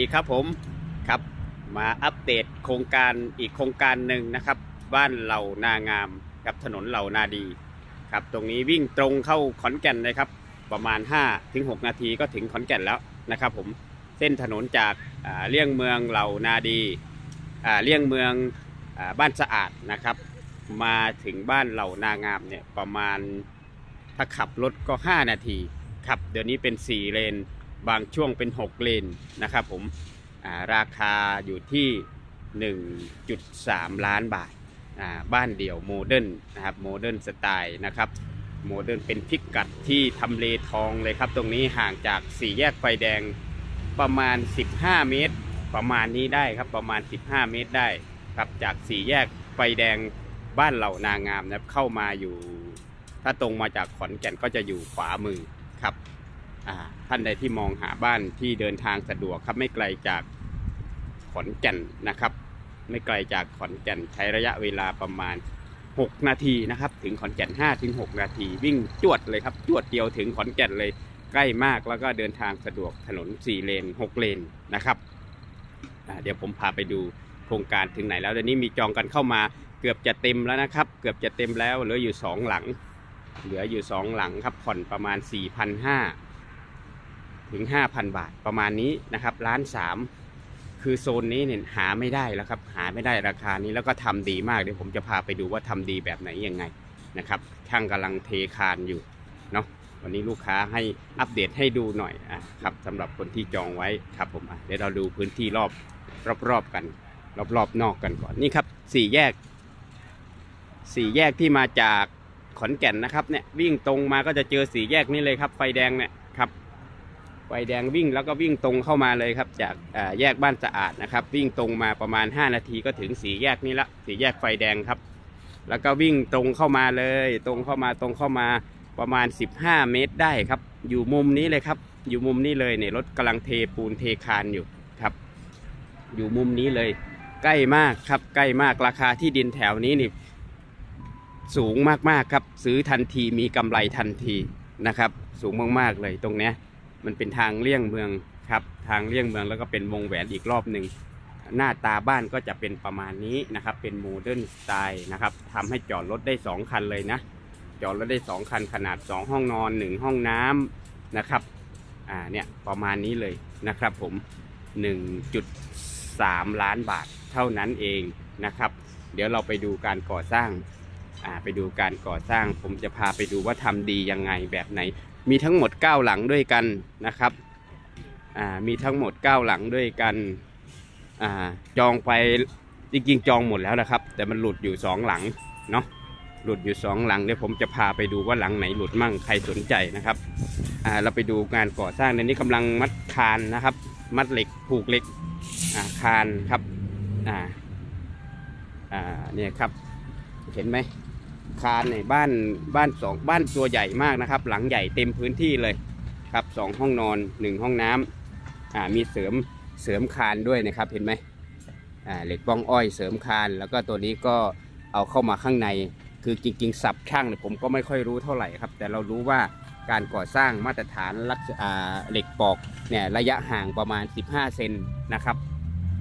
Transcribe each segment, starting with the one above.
ดีครับผมครับมาอัปเดตโครงการอีกโครงการหนึ่งนะครับ บ้านเหล่านางามกับถนนเหล่านาดีครับตรงนี้วิ่งตรงเข้าขอนแก่นเลยครับ ประมาณ5ถึง6นาทีก็ถึงขอนแก่นแล้วนะครับ ผมเส้นถนนจากาเลี่ยงเมืองเหล่านาดีาเลี่ยงเมืองอบ้านสะอาดนะครับ มาถึงบ้านเหล่านางามเนี่ยประมาณถ้าขับรถก็ 5 นาทีครับเดี๋ยวนี้เป็น 4 เลน บางช่วงเป็น 6 เลนนะครับผมาราคาอยู่ที่ 1.3 ล้านบาทาบ้านเดี่ยวโมเดิร์นนะครับโมเดิร์นสไตล์นะครับโมเดิร์นเป็นพิกัดที่ทำเลทองเลยครับ ตรงนี้ห่างจากสี่แยกไฟแดงประมาณ 15 เมตร ประมาณนี้ได้ครับประมาณ 15 เมตรได้ครับจากสี่แยกไฟแดงบ้านเหล่านางามนะครับเข้ามาอยู่ ถ้าตรงมาจากขอนแก่นก็จะอยู่ขวามือครับ ท่านใดที่มองหาบ้านที่เดินทางสะดวกครับไม่ไกลจากขอนแก่นนะครับ ไม่ไกลจากขอนแก่นใช้ระยะเวลาประมาณ 6 นาทีนะครับ ถึงขอนแก่น5ถึง6นาที วิ่งจวดเลยครับจวดเดียวถึงขอนแก่นเลยใกล้มากแล้วก็เดินทางสะดวกถนน 4 เลน 6 เลนนะครับเดี๋ยวผมพาไปดูโครงการถึงไหนแล้วเดี๋ยวนี้มีจองกันเข้ามาเกือบจะเต็มแล้วนะครับ เกือบจะเต็มแล้วเหลืออยู่สองหลัง เหลืออยู่สองหลังครับผ่อนประมาณ 4,500 ถึง 5,000 บาทประมาณนี้นะครับล้านสามคือโซนนี้เนี่ยหาไม่ได้แล้วครับหาไม่ได้ราคานี้แล้วก็ทำดีมากเดี๋ยวผมจะพาไปดูว่าทำดีแบบไหนยังไงนะครับช่างกำลังเทคานอยู่เนาะวันนี้ลูกค้าให้อัปเดตให้ดูหน่อยอะครับสำหรับคนที่จองไว้ครับผมอะเดี๋ยวเราดูพื้นที่รอบรอบๆกัน รอบๆนอกกันก่อนนี่ครับสี่แยกสี่แยกที่มาจากขอนแก่นนะครับเนี่ยวิ่งตรงมาก็จะเจอสี่แยกนี้เลยครับไฟแดงเนี่ย ไฟแดงวิ่งแล้วก็วิ่งตรงเข้ามาเลยครับ จากแยกบ้านสะอาดนะครับ วิ่งตรงมาประมาณ 5 นาทีก็ถึงสี่แยกนี้ละสี่แยกไฟแดงครับ แล้วก็วิ่งตรงเข้ามาเลย ตรงเข้ามาตรงเข้ามาประมาณ 15 เมตรได้ครับ อยู่มุมนี้เลยครับ อยู่มุมนี้เลยเนี่ยรถกำลังเทปูนเทคานอยู่ครับ อยู่มุมนี้เลย ใกล้มากครับ ใกล้มากราคาที่ดินแถวนี้นี่สูงมากๆครับ ซื้อทันทีมีกำไรทันทีนะครับ สูงมากๆเลยตรงเนี้ย มันเป็นทางเลี่ยงเมืองครับทางเลี่ยงเมืองแล้วก็เป็นวงแหวนอีกรอบหนึ่งหน้าตาบ้านก็จะเป็นประมาณนี้นะครับ เป็นโมเดิร์นสไตล์นะครับทำให้จอดรถได้ 2 คันเลยนะ จอดรถได้ 2 คันขนาด 2 ห้องนอน 1 ห้องน้ำนะครับอ่าเนี่ยประมาณนี้เลยนะครับผม 1.3 ล้านบาทเท่านั้นเองนะครับ เดี๋ยวเราไปดูการก่อสร้างอ่าไปดูการก่อสร้าง ผมจะพาไปดูว่าทำดียังไงแบบไหน มีทั้งหมด 9 หลังด้วยกันนะครับอ่ามีทั้งหมด 9 หลังด้วยกันอ่าจองไปจริงๆจองหมดแล้วนะครับ แต่มันหลุดอยู่ 2 หลังเนาะหลุดอยู่ 2 หลังเดี๋ยวผมจะพาไปดูว่าหลังไหนหลุดมั่งใครสนใจนะครับอ่าเราไปดูงานก่อสร้างในนี้กำลังมัดคานนะครับ มัดเหล็กผูกเหล็กอ่าคานครับอ่าอ่าเนี่ยครับเห็นไหม คานในบ้านบ้านสองบ้านตัวใหญ่มากนะครับ หลังใหญ่เต็มพื้นที่เลยครับสองห้องนอนหนึ่งห้องน้ำอ่ามีเสริมเสริมคานด้วยนะครับเห็นไหมอ่าเหล็กบ้องอ้อยเสริมคานแล้วก็ตัวนี้ก็เอาเข้ามาข้างในคือจริงๆสับช่างเนี่ยผมก็ไม่ค่อยรู้เท่าไหร่ครับ แต่เรารู้ว่าการก่อสร้างมาตรฐานลักษอ่าเหล็กปอกเนี่ยระยะห่างประมาณ 15 เซนนะครับ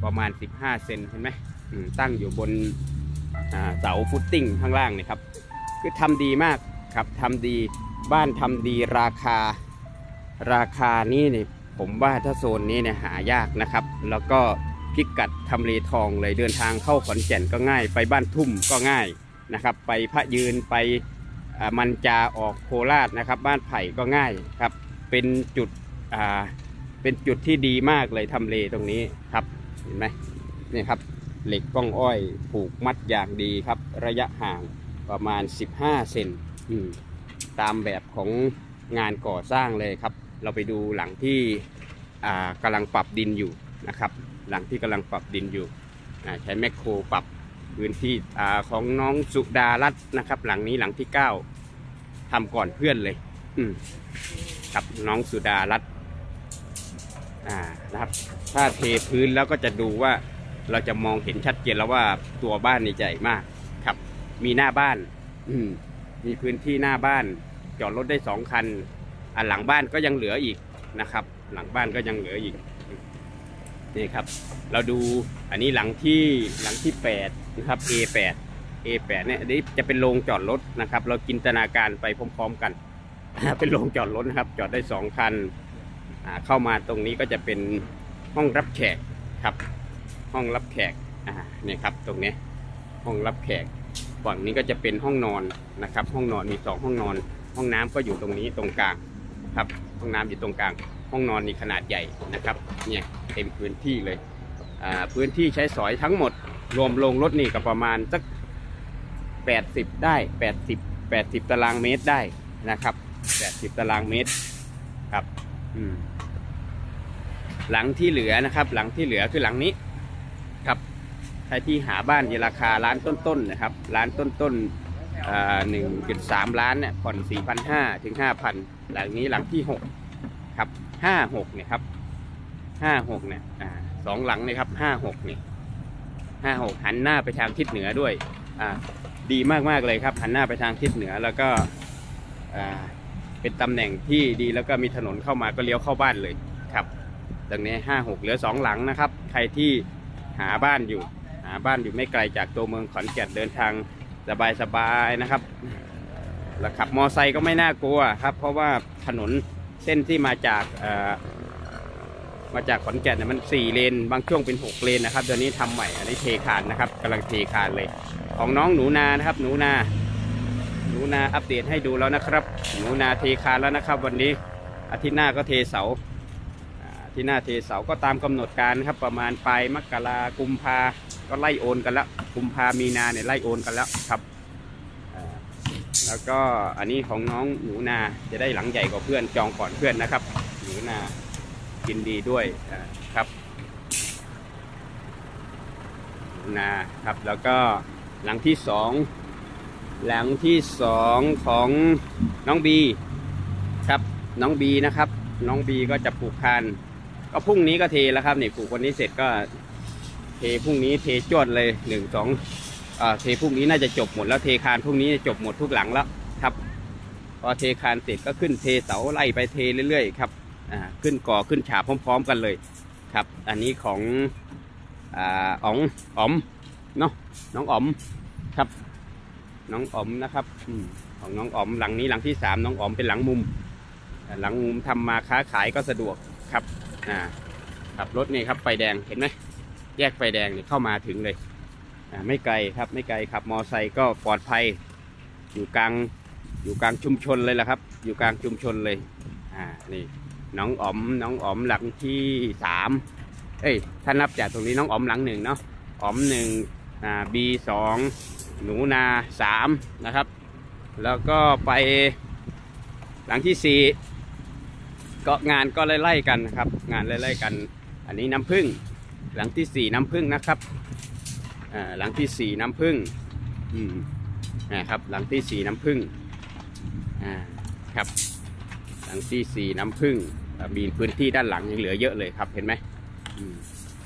ประมาณ 15 เซนเห็นไหมตั้งอยู่บนเสาฟุตติ้งข้างล่างเนี่ยครับ คือทำดีมากครับทำดีบ้านทำดีราคาราคานี้เนี่ยผมว่าถ้าโซนนี้เนี่ยหายากนะครับ แล้วก็พิกัดทำเลทองเลยเดินทางเข้าขอนแก่นก็ง่าย ไปบ้านทุ่มก็ง่ายนะครับ ไปพระยืนไปมันจาออกโคราชนะครับ บ้านไผ่ก็ง่ายครับ เป็นจุดอ่าเป็นจุดที่ดีมากเลยทำเลตรงนี้ครับเห็นไหมนี่ครับเหล็กก้องอ้อยผูกมัดอย่างดีครับ ระยะห่าง ประมาณ 15 เซนตามแบบของงานก่อสร้างเลยครับ เราไปดูหลังที่กำลังปรับดินอยู่นะครับ หลังที่กำลังปรับดินอยู่ใช้แมคโครปรับพื้นที่อของน้องสุดารัตน์นะครับ หลังนี้หลังที่ 9ทำก่อนเพื่อนเลย อืมครับน้องสุดารัตน์อ่านะครับ ถ้าเทพื้นแล้วก็จะดูว่าเราจะมองเห็นชัดเจนแล้วว่าตัวบ้านนี่ใหญ่มาก มีหน้าบ้าน อืมมีพื้นที่หน้าบ้าน จอดรถได้สองคันอะหลังบ้านก็ยังเหลืออีกนะครับ หลังบ้านก็ยังเหลืออีกนี่ครับ เราดูอันนี้หลังที่หลังที่แปดนะครับ A8 A8 เนี่ยนี้จะเป็นโรงจอดรถนะครับ เราจินตนาการไปพร้อมๆกัน เป็นโรงจอดรถนะครับ จอดได้สองคันอ่าเข้ามาตรงนี้ก็จะเป็นห้องรับแขกครับ ห้องรับแขกอ่าเนี่ยครับตรงนี้ห้องรับแขก ฝั่งนี้ก็จะเป็นห้องนอนนะครับ ห้องนอนมีสองห้องนอน ห้องน้ำก็อยู่ตรงนี้ตรงกลางครับ ห้องน้ำอยู่ตรงกลาง ห้องนอนนี่ขนาดใหญ่นะครับ เนี่ยเต็มพื้นที่เลย พื้นที่ใช้สอยทั้งหมด รวมลงรถนี่ก็ประมาณสักแปดสิบได้แปดสิบแปดสิบตารางเมตรได้นะครับแปดสิบตารางเมตรครับหลังที่เหลือนะครับ หลังที่เหลือคือหลังนี้ ครที่หาบ้านในราคาล้านต้นๆนนะครับล้านต้นๆหนึ่งจุดสามล้านเนี่ยผ่อนสี่พันห้าถึงห้าพันหลังนี้หลังที่หกครับห้าหกเนี่ยครับห้าหกเนี่ยสองหลังเลยครับห้าหกเนี่ยห้าหกหันหน้าไปทางทิศเหนือด้วยอ่าดีมากๆเลยครับ หันหน้าไปทางทิศเหนือแล้วก็อ่าเป็นตำแหน่งที่ดีแล้วก็มีถนนเข้ามาก็เลี้ยวเข้าบ้านเลยครับดังนี้ห้าหกเหลือสองหลังนะครับ ใครที่หาบ้านอยู่ บ้านอยู่ไม่ไกลจากตัวเมืองขอนแก่นเดินทางสบายๆนะครับแล้วขับมอไซค์ก็ไม่น่ากลัวครับ เพราะว่าถนนเส้นที่มาจากมาจากขอนแก่นเนี่ยมันสี่เลน บางช่วงเป็นหกเลนนะครับเดี๋ยวนี้ทำใหม่อันนี้เทคานนะครับกำลังเทคานเลย ของน้องหนูนานะครับ หนูนา หนูนาอัปเดตให้ดูแล้วนะครับ หนูนาเทคานแล้วนะครับ วันนี้อาทิตย์หน้าก็เทเสาอาที่หน้าเทเสาก็ตามกำหนดการครับประมาณปลายมกรากุมภา ก็ไล่โอนกันแล้วกุมภามีนาเนี่ยไล่โอนกันแล้วครับแล้วก็อันนี้ของน้องหนูนาจะได้หลังใหญ่กว่าเพื่อนจองก่อนเพื่อนนะครับ หนูนากินดีด้วยครับหนูนาครับแล้วก็หลังที่สองหลังที่สองของน้องบีครับน้องบีนะครับ น้องบีก็จะปลูกคานก็พรุ่งนี้ก็เทแล้วครับนี่ปลูกวันนี้เสร็จก็ เทพรุ่งนี้เทจวดเลยหนึ่งสองเทพรุ่งนี้น่าจะจบหมดแล้วเทคานพรุ่งนี้จบหมดทุกหลังแล้วครับ พอเทคานเสร็จก็ขึ้นเทเสาไล่ไปเทเรื่อยๆครับขึ้นก่อขึ้นฉาบพร้อม ๆ กันเลยครับ อันนี้ของอ๋องอ๋อมเนาะน้องอ๋อมครับ น้องอ๋อมนะครับอของน้องอ๋อมหลังนี้หลังที่สามน้องอ๋อมเป็นหลังมุม หลังมุมทำมาค้าขายก็สะดวกครับอ่าขับรถนี่ครับไฟแดงเห็นไหม ยกไฟแดงนี่เข้ามาถึงเลยไม่ไกลครับไม่ไกลขับมอไซค์ก็ปลอดภัย อยู่กลางอยู่กลางชุมชนเลยละครับ อยู่กลางชุมชนเลยอ่านี่น้องอ๋อมน้องอ๋อมหลังที่สามเอ้ยถ้านับจากตรงนี้น้องอ๋อมหลังหนึ่งเนาะอ๋อมหนึ่งอ่าบีสองหนูนาสามนะครับ แล้วก็ไปหลังที่สี่ก็งานก็ไล่ๆกันนะครับ งานไล่ๆกัน อันนี้น้ำผึ้ง หลังที่สี่น้ำผึ้งนะครับหลังที่สี่น้ำผึ้งนะครับหลังที่สี่น้ำผึ้งครับหลังที่สี่น้ำผึ้งมีพื้นที่ด้านหลังยังเหลือเยอะเลยครับเห็นไหม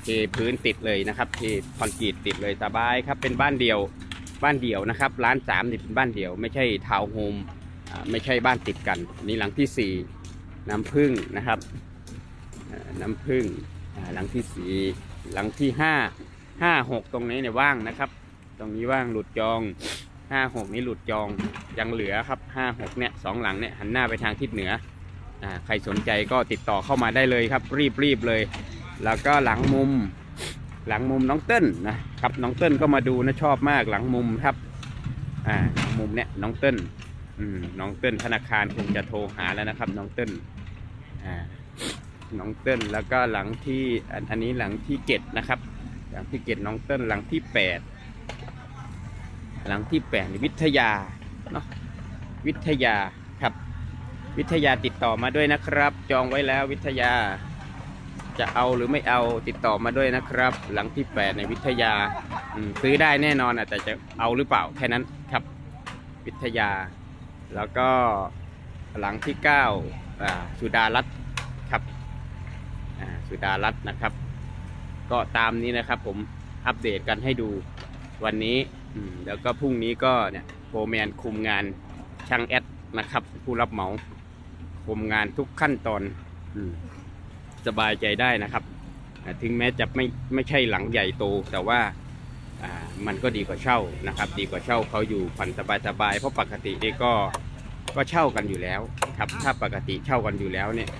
เทพื้นติดเลยนะครับเทคอนกรีตติดเลยสบายครับเป็นบ้านเดียวบ้านเดียวนะครับร้านสามนี่เป็นบ้านเดียว ไม่ใช่ทาวน์โฮมไม่ใช่บ้านติดกันนี่หลังที่สี่น้ำผึ้งนะครับน้ำผึ้งหลังที่สี่ หลังที่ห้าห้าหกตรงนี้เนี่ยว่างนะครับ ตรงนี้ว่างหลุดจองห้าหกนี้หลุดจองยังเหลือครับห้าหกเนี่ยสองหลังเนี่ยหันหน้าไปทางทิศเหนืออ่าใครสนใจก็ติดต่อเข้ามาได้เลยครับ รีบรีบเลย แล้วก็หลังมุมหลังมุมน้องเติ้ลนะครับน้องเติ้ลก็มาดูนะชอบมากหลังมุมครับอ่ามุมเนี่ยน้องเติ้ลอืมน้องเติ้ลธนาคารคงจะโทรหาแล้วนะครับ น้องเติ้ลอ่า น้องเติ้ลแล้วก็หลังที่อันนี้หลังที่เจ็ดนะครับ หลังที่เจ็ดน้องเติ้ลหลังที่แปดหลังที่แปดวิทยาเนาะวิทยาครับ วิทยาติดต่อมาด้วยนะครับ จองไว้แล้ววิทยา จะเอาหรือไม่เอาติดต่อมาด้วยนะครับ หลังที่แปดในวิทยาซื้อได้แน่นอนอะแต่จะเอาหรือเปล่าแค่นั้นครับ วิทยา แล้วก็หลังที่เก้าอ่าสุดารัต สุดารัตน์นะครับ ก็ตามนี้นะครับ ผมอัปเดตกันให้ดูวันนี้แล้วก็พรุ่งนี้ก็เนี่ยโฟร์แมนคุมงานช่างแอดนะครับ ผู้รับเหมาคุมงานทุกขั้นตอนอสบายใจได้นะครับ ถึงแม้จะไม่ไม่ใช่หลังใหญ่โต แต่ว่ามันก็ดีกว่าเช่านะครับ ดีกว่าเช่าเขาอยู่ผ่อนสบายๆเพราะปกตินี่ก็ก็เช่ากันอยู่แล้วครับ ถ้าปกติเช่ากันอยู่แล้วเนี่ย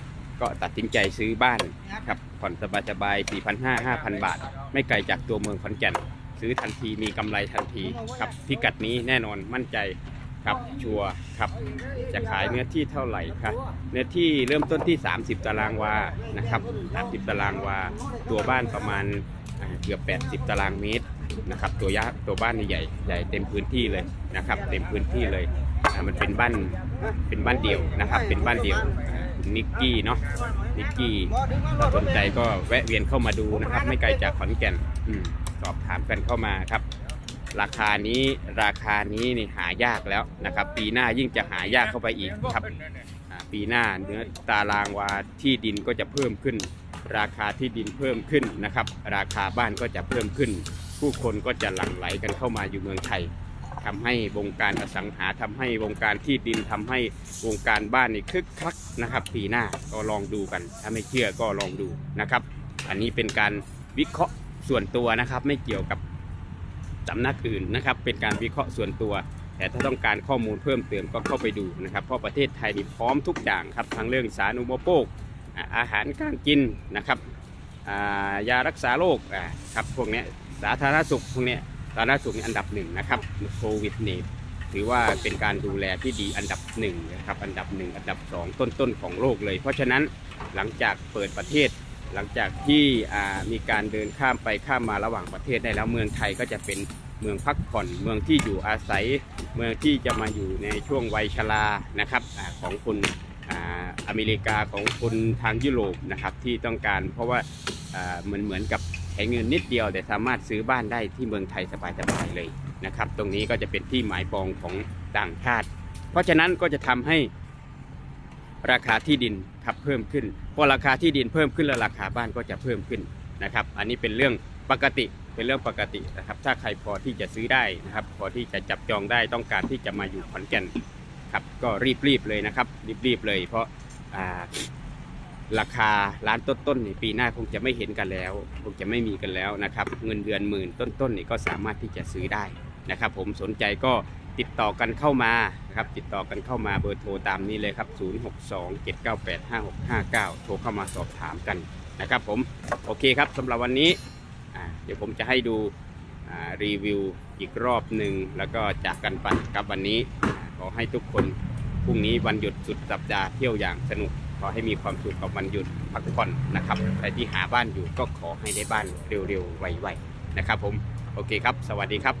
ก็ตัดสินใจซื้อบ้านครับผ่อนสบายๆ4,500 5,000 บาท ไม่ไกลจากตัวเมืองขอนแก่น ซื้อทันทีมีกำไรทันทีครับพิกัดนี้แน่นอนมั่นใจครับชัวร์ครับจะขายเนื้อที่เท่าไหร่ครับเนื้อที่เริ่มต้นที่ 30 ตารางวานะครับ30 ตารางวา ตัวบ้านประมาณเกือบ 80 ตารางเมตรนะครับตัวยักษ์ตัวบ้านใหญ่ใหญ่เต็มพื้นที่เลยนะครับ เต็มพื้นที่เลยมันเป็นบ้านเป็นบ้านเดี่ยวนะครับ เป็นบ้านเดี่ยว คุณนิกกี้เนาะนิกกี้ถ้าสนใจก็แวะเวียนเข้ามาดูนะครับ ไม่ไกลจากขอนแก่นอสอบถามกันเข้ามาครับ ราคานี้ราคานี้นี่หายากแล้วนะครับ ปีหน้ายิ่งจะหายากเข้าไปอีกครับปีหน้าเนื้อตารางวาที่ดินก็จะเพิ่มขึ้น ราคาที่ดินเพิ่มขึ้นนะครับ ราคาบ้านก็จะเพิ่มขึ้น ผู้คนก็จะหลั่งไหลกันเข้ามาอยู่เมืองไทย ทำให้วงการอสังหาทำให้วงการที่ดินทำให้วงการบ้านนี่คึกคักนะครับ ปีหน้าก็ลองดูกัน ถ้าไม่เชื่อก็ลองดูนะครับ อันนี้เป็นการวิเคราะห์ส่วนตัวนะครับ ไม่เกี่ยวกับสำนักอื่นนะครับ เป็นการวิเคราะห์ส่วนตัว แต่ถ้าต้องการข้อมูลเพิ่มเติมก็เข้าไปดูนะครับ เพราะประเทศไทยนี่พร้อมทุกอย่างครับทั้งเรื่องสารณูปโภคอาอาหารการกินนะครับายารักษาโรคครับพวกเนี้ยสาธารณสุขพวกเนี้ย สาธารณสุขอันดับหนึ่งนะครับโควิดนี่ถือว่าเป็นการดูแลที่ดีอันดับหนึ่งนะครับอันดับหนึ่งอันดับสองต้นๆของโลกเลย เพราะฉะนั้นหลังจากเปิดประเทศ หลังจากที่มีการเดินข้ามไปข้ามมาระหว่างประเทศได้แล้วเมืองไทยก็จะเป็นเมืองพักผ่อน เมืองที่อยู่อาศัย เมืองที่จะมาอยู่ในช่วงวัยชรานะครับอของคนออเมริกาของคนทางยุโรปนะครับที่ต้องการเพราะว่าอ่ามันเหมือนกับ ช้เงินนิดเดียวแต่สามารถซื้อบ้านได้ที่เมืองไทยสบายๆเลยนะครับ ตรงนี้ก็จะเป็นที่หมายปองของต่างชาติ เพราะฉะนั้นก็จะทำให้ราคาที่ดินครับเพิ่มขึ้นพอราคาที่ดินเพิ่มขึ้นแล้วราคาบ้านก็จะเพิ่มขึ้นนะครับ อันนี้เป็นเรื่องปกติเป็นเรื่องปกตินะครับ ถ้าใครพอที่จะซื้อได้นะครับ พอที่จะจับจองได้ต้องการที่จะมาอยู่ขอนแก่นครับก็รีบๆเลยนะครับ รีบๆเลย เพราะอ่า ราคาร้านต้นๆนี่ปีหน้าคงจะไม่เห็นกันแล้ว คงจะไม่มีกันแล้วนะครับ เงินเดือนหมื่นต้นๆนี่ก็สามารถที่จะซื้อได้นะครับ ผมสนใจก็ติดต่อกันเข้ามานะครับติดต่อกันเข้ามาเบอร์โทรตามนี้เลยครับ 0627985659 โทรเข้ามาสอบถามกันนะครับ ผมโอเคครับสำหรับวันนี้เดี๋ยวผมจะให้ดูรีวิวอีกรอบหนึ่งแล้วก็จากกันไปกับวันนี้ขอให้ทุกคนพรุ่งนี้วันหยุดสุดสัปดาห์เที่ยวอย่างสนุก ขอให้มีความสุขกับวันหยุดพักผ่อนนะครับใครที่หาบ้านอยู่ก็ขอให้ได้บ้านเร็วๆไวๆนะครับ ผมโอเคครับ สวัสดีครับ